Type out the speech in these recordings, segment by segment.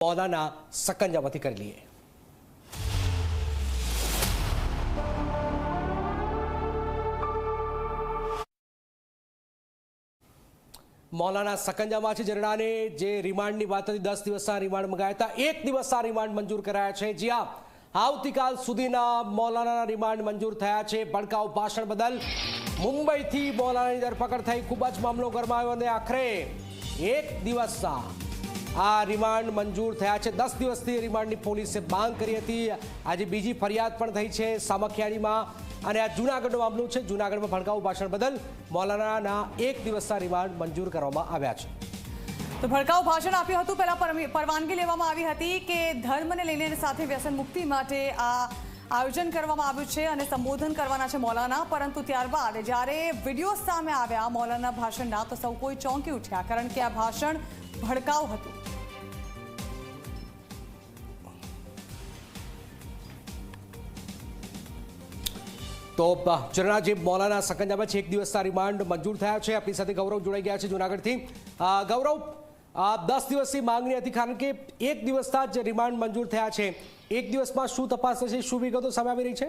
મૌલાના સકંજામાંથી કરી લઈએ મૌલાના સકંજામાં છે જરડાને જે રિમાન્ડની વાત હતી દસ દિવસના રિમાન્ડ મંગાયા હતા એક દિવસના રિમાન્ડ મંજૂર કરાયા છે જ્યાં આવતીકાલ સુધીના મૌલાનાના રિમાન્ડ મંજૂર થયા છે ભડકાઉ ભાષણ બદલ મુંબઈથી મૌલાનાની ધરપકડ થઈ ખૂબ જ મામલો ગરમાયો અને આખરે એક દિવસના આ રિમાન્ડ મંજૂર થયા છે. દસ દિવસથી રિમાન્ડની પોલીસે માંગ કરી હતી. આજે બીજી ફરિયાદ પણ થઈ છે સામખિયાળીમાં. અને આ જૂનાગઢનો મામલો છે. જૂનાગઢમાં ભડકાઉ ભાષણ બદલ મૌલાનાના એક દિવસના રિમાન્ડ મંજૂર કરવામાં આવ્યા છે. તો ભડકાઉ ભાષણ આપ્યું હતું. પહેલાં પરવાનગી લેવામાં આવી હતી કે ધર્મને લઈને સાથે વ્યસન મુક્તિ માટે આ આયોજન કરવામાં આવ્યું છે અને સંબોધન કરવાના છે મૌલાના. પરંતુ ત્યારબાદ જ્યારે વીડિયો સામે આવ્યા મૌલાના ભાષણના, તો સૌ કોઈ ચોંકી ઉઠ્યા, કારણ કે આ ભાષણ ભડકાઉ હતું. તો જરણા જે મૌલાના સકંજામાં છે, એક દિવસના રિમાન્ડ મંજૂર થયા છે. આપણી સાથે ગૌરવ જોડાઈ ગયા છે જૂનાગઢથી. ગૌરવ દસ દિવસની માંગણી હતી, કારણ કે એક દિવસના જ રિમાન્ડ મંજૂર થયા છે. એક દિવસમાં શું તપાસ થશે, શું વિગતો સામે આવી રહી છે?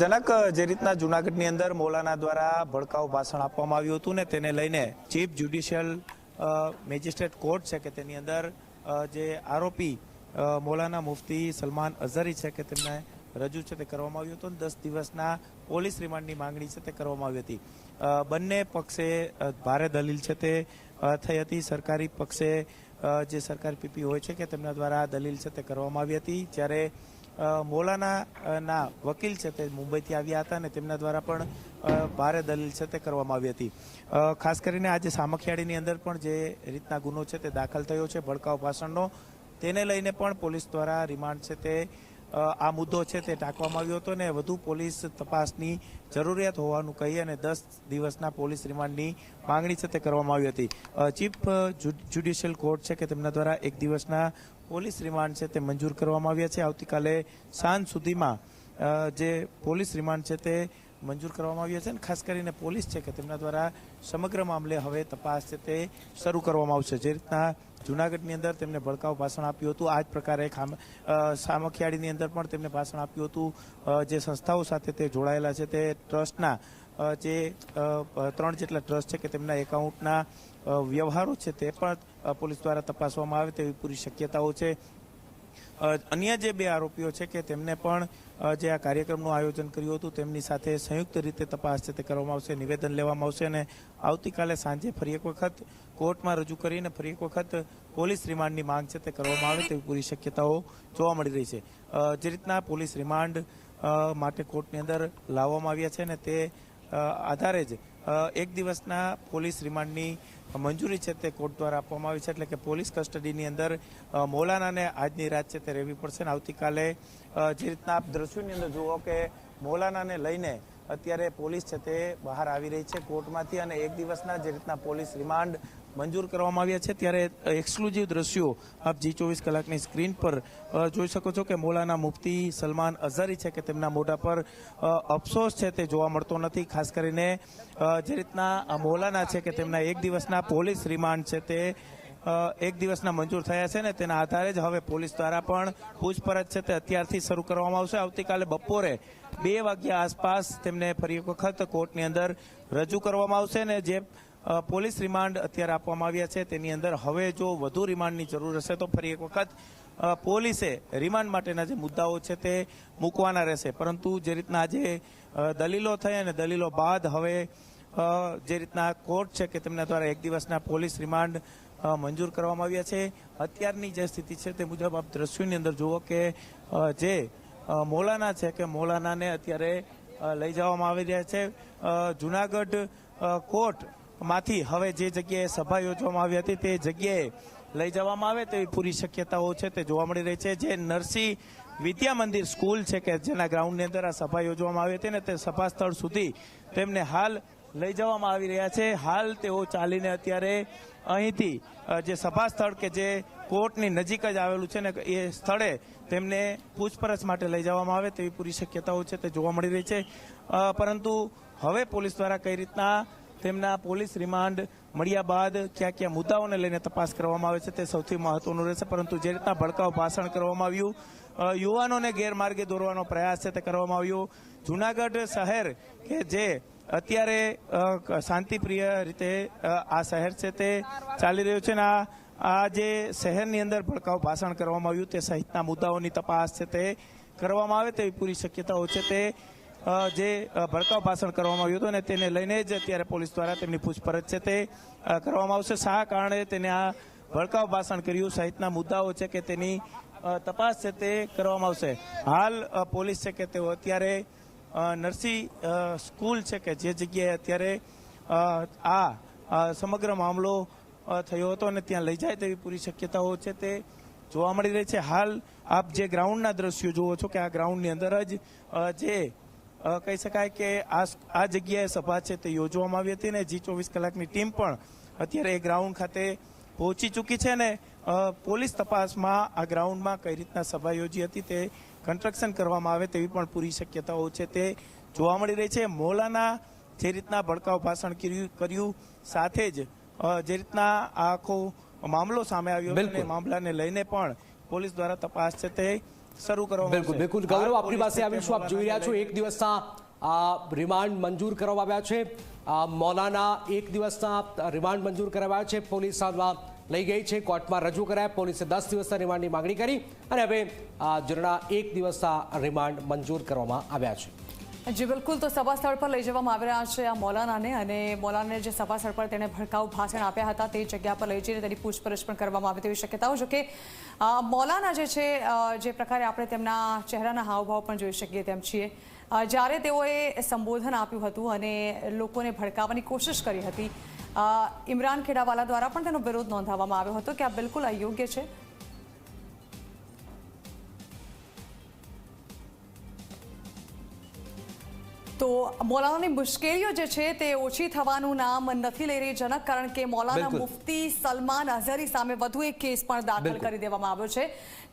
જનક, જે રીતના જુનાગઢની અંદર મૌલાના દ્વારા ભડકાઉ ભાષણ આપવામાં આવ્યું હતું ને, તેને લઈને ચીફ જ્યુડિશિયલ મેજિસ્ટ્રેટ કોર્ટ છે કે તેની અંદર જે આરોપી મોલાના મુફતી સલમાન અઝહરી છે કે તેમને રજૂ છે તે કરવામાં આવ્યું હતું અને દસ દિવસના પોલીસ રિમાન્ડની માંગણી છે તે કરવામાં આવી હતી. બંને પક્ષે ભારે દલીલ છે તે થઈ હતી. સરકારી પક્ષે જે સરકારી પીપી હોય છે કે તેમના દ્વારા દલીલ છે તે કરવામાં આવી હતી. જ્યારે મૌલાના ના વકીલ છે તે મુંબઈથી આવ્યા હતા અને તેમના દ્વારા પણ ભારે દલીલ છે તે કરવામાં આવી હતી. ખાસ કરીને આજે સામખિયાળીની અંદર પણ જે રીતના ગુનો છે તે દાખલ થયો છે, ભડકાઉ ભાષણનો, તેને લઈને પણ પોલીસ દ્વારા રિમાન્ડ છે તે આ મુદ્દો છે તે ટાંકવામાં આવ્યો હતો અને વધુ પોલીસ તપાસની જરૂરિયાત હોવાનું કહી અને દસ દિવસના પોલીસ રિમાન્ડની માંગણી છે તે કરવામાં આવી હતી. ચીફ જ્યુડિશિયલ કોર્ટ છે કે તેમના દ્વારા એક દિવસના પોલીસ રિમાન્ડ છે તે મંજૂર કરવામાં આવ્યા છે. આવતીકાલે સાંજ સુધીમાં જે પોલીસ રિમાન્ડ છે તે મંજૂર કરવામાં આવ્યો છે અને ખાસ કરીને પોલીસ છે કે તેમના દ્વારા સમગ્ર મામલે હવે તપાસ છે તે શરૂ કરવામાં આવશે. જે રીતના જુનાગઢની અંદર તેમને ભડકાઉ ભાષણ આપ્યું હતું આ જ પ્રકારે સામખિયાળીની અંદર પણ તેમને ભાષણ આપ્યું હતું. જે સંસ્થાઓ સાથે તે જોડાયેલા છે તે ટ્રસ્ટના જે ત્રણ જેટલા ટ્રસ્ટ છે કે તેમના એકાઉન્ટના વ્યવહારો છે તે પણ પોલીસ દ્વારા તપાસવામાં આવે તેવી પૂરી શક્યતાઓ છે. અન્ય જે બે આરોપીઓ છે કે તેમને પણ જે આ કાર્યક્રમનું આયોજન કર્યું હતું, તેમની સાથે સંયુક્ત રીતે તપાસ છે તે કરવામાં આવશે, નિવેદન લેવામાં આવશે અને આવતીકાલે સાંજે ફરી એક વખત કોર્ટમાં રજૂ કરીને ફરી એક વખત પોલીસ રિમાન્ડની માંગ છે તે કરવામાં આવે તેવી પૂરી શક્યતાઓ જોવા મળી રહી છે. જે રીતના પોલીસ રિમાન્ડ માટે કોર્ટની અંદર લાવવામાં આવ્યા છે ને તે આધારે જ એક દિવસના પોલીસ રિમાન્ડની મંજૂરી છે તે કોર્ટ દ્વારા આપવામાં આવી છે. એટલે કે પોલીસ કસ્ટડીની અંદર મૌલાનાને આજની રાત છે તે રહેવી પડશે ને આવતીકાલે જે રીતના આપ દ્રશ્યોની અંદર જુઓ કે મૌલાનાને લઈને અત્યારે પોલીસ છે તે બહાર આવી રહી છે કોર્ટમાંથી અને એક દિવસના જે રીતના પોલીસ રિમાન્ડ મંજૂર કરવામાં આવ્યા છે. ત્યારે એક્સક્લુઝિવ દ્રશ્યો આપ જી ચોવીસ કલાકની સ્ક્રીન પર જોઈ શકો છો કે મોલાના મુફતી સલમાન અઝહરી છે કે તેમના મોઢા પર અફસોસ છે તે જોવા મળતો નથી. ખાસ કરીને જે રીતના મૌલાના છે કે તેમના એક દિવસના પોલીસ રિમાન્ડ છે તે એક દિવસના મંજૂર થયા છે ને તેના આધારે જ હવે પોલીસ દ્વારા પણ પૂછપરછ છે તે અત્યારથી શરૂ કરવામાં આવશે. આવતીકાલે બપોરે બે વાગ્યા આસપાસ તેમને ફરી એક વખત કોર્ટની અંદર રજૂ કરવામાં આવશે ને જે પોલીસ રિમાન્ડ અત્યારે આપવામાં આવ્યા છે. તેની અંદર હવે જો વધુ રિમાન્ડની જરૂર હશે તો ફરી એક વખત પોલીસે રિમાન્ડ માટેના જે મુદ્દાઓ છે તે મૂકવાના રહેશે. પરંતુ જે રીતના આજે દલીલો થઈ અને દલીલો બાદ હવે જે રીતના કોર્ટ છે કે તેમના દ્વારા એક દિવસના પોલીસ રિમાન્ડ મંજૂર કરવામાં આવ્યા છે, અત્યારની જે સ્થિતિ છે તે મુજબ આપ દ્રશ્યોની અંદર જુઓ કે જે મોલાના છે કે મૌલાનાને અત્યારે લઈ જવામાં આવી રહ્યા છે. જુનાગઢ કોર્ટ માંથી હવે જે જગ્યાએ સભા યોજવામાં આવી હતી તે જગ્યાએ લઈ જવામાં આવે તેવી પૂરી શક્યતાઓ છે તે જોવા મળી રહી છે. જે નરસિંહ વિદ્યા મંદિર સ્કૂલ છે કે જેના ગ્રાઉન્ડની અંદર આ સભા યોજવામાં આવી હતી ને તે સભા સ્થળ સુધી તેમને હાલ લઈ જવામાં આવી રહ્યા છે. હાલ તેઓ ચાલીને અત્યારે અહીંથી જે સભા સ્થળ કે જે કોર્ટની નજીક જ આવેલું છે ને એ સ્થળે તેમને પૂછપરછ માટે લઈ જવામાં આવે તેવી પૂરી શક્યતાઓ છે તે જોવા મળી રહી છે. પરંતુ હવે પોલીસ દ્વારા કઈ રીતના તેમના પોલીસ રિમાન્ડ મળ્યા બાદ ક્યાં ક્યાં મુદ્દાઓને લઈને તપાસ કરવામાં આવે છે તે સૌથી મહત્વનું રહેશે, પરંતુ જે રીતના ભડકાઉ ભાષણ કરવામાં આવ્યું યુવાનોને ગેરમાર્ગે દોરવાનો પ્રયાસ છે તે કરવામાં આવ્યો. જુનાગઢ શહેર કે જે અત્યારે શાંતિપ્રિય રીતે આ શહેર છે તે ચાલી રહ્યું છે ને આ આ જે શહેરની અંદર ભડકાઉ ભાષણ કરવામાં આવ્યું તે સહિતના મુદ્દાઓની તપાસ છે તે કરવામાં આવે તેવી પૂરી શક્યતાઓ છે તે જે ભડકાવ ભાષણ કરવામાં આવ્યું હતું ને તેને લઈને જ અત્યારે પોલીસ દ્વારા તેમની પૂછપરછ છે તે કરવામાં આવશે. શા કારણે તેને આ ભડકાઉ ભાષણ કર્યું? સહિતના મુદ્દાઓ છે કે તેની તપાસ છે તે કરવામાં આવશે. હાલ પોલીસ છે કે તેઓ અત્યારે નરસિંહ સ્કૂલ છે કે જે જગ્યાએ અત્યારે આ સમગ્ર મામલો થયો હતો અને ત્યાં લઈ જાય તેવી પૂરી શક્યતાઓ છે તે જોવા મળી રહી છે. હાલ, આપ જે ગ્રાઉન્ડના દ્રશ્યો જુઓ છો કે આ ગ્રાઉન્ડની અંદર જ જે કહી શકાય કે આ આ જગ્યાએ સભા છે તે યોજવામાં આવી હતી ને જી ચોવીસ કલાકની ટીમ પણ અત્યારે એ ગ્રાઉન્ડ ખાતે પહોંચી ચૂકી છે ને પોલીસ તપાસમાં આ ગ્રાઉન્ડમાં કઈ રીતના સભા યોજી હતી તે કન્સ્ટ્રક્શન કરવામાં આવે તેવી પણ પૂરી શક્યતાઓ છે તે જોવા મળી રહી છે. મોલાના જે રીતના ભડકાવ ભાષણ કર્યું કર્યું સાથે જ જે રીતના આખો મામલો સામે આવ્યો અને મામલાને લઈને પણ પોલીસ દ્વારા તપાસ છે તે શરૂ કરવામાં બિલકુલ બિલકુલ. ગૌરવ આપણી પાસે આવીશું. આપ જોઈ રહ્યા છો એક દિવસના આ રિમાન્ડ મંજૂર કરવામાં આવ્યા છે. આ મૌલાના એક દિવસના રિમાન્ડ મંજૂર કરાવ્યા છે. પોલીસ હાલમાં લઈ ગઈ છે. કોર્ટમાં રજૂ કરાયા. પોલીસે દસ દિવસના રિમાન્ડની માગણી કરી અને હવે આ જરણા એક દિવસના રિમાન્ડ મંજૂર કરવામાં આવ્યા છે. જી, બિલકુલ. તો સભા સ્થળ પર લઈ જવામાં આવી રહ્યા છે આ મૌલાનાને અને મૌલાનાને જે સભા સ્થળ પર તેણે ભડકાઉ ભાષણ આપ્યા હતા તે જગ્યા પર લઈ જઈને તેની પૂછપરછ પણ કરવામાં આવે તેવી શક્યતાઓ, જો કે મૌલાના જે છે જે પ્રકારે આપણે તેમના ચહેરાના હાવભાવ પણ જોઈ શકીએ તેમ છીએ. જ્યારે તેઓએ સંબોધન આપ્યું હતું અને લોકોને ભડકાવવાની કોશિશ કરી હતી ઇમરાન ખેડાવાલા દ્વારા પણ તેનો વિરોધ નોંધાવવામાં આવ્યો હતો કે આ બિલકુલ અયોગ્ય છે. તો મૌલાનાની મુશ્કેલીઓ જે છે તે ઓછી થવાનું નામ નથી લઈ રહી જનક કારણ કે મૌલાના. મુફતી સલમાન અઝહરી સામે વધુ એક કેસ પણ દાખલ કરી દેવામાં આવ્યો છે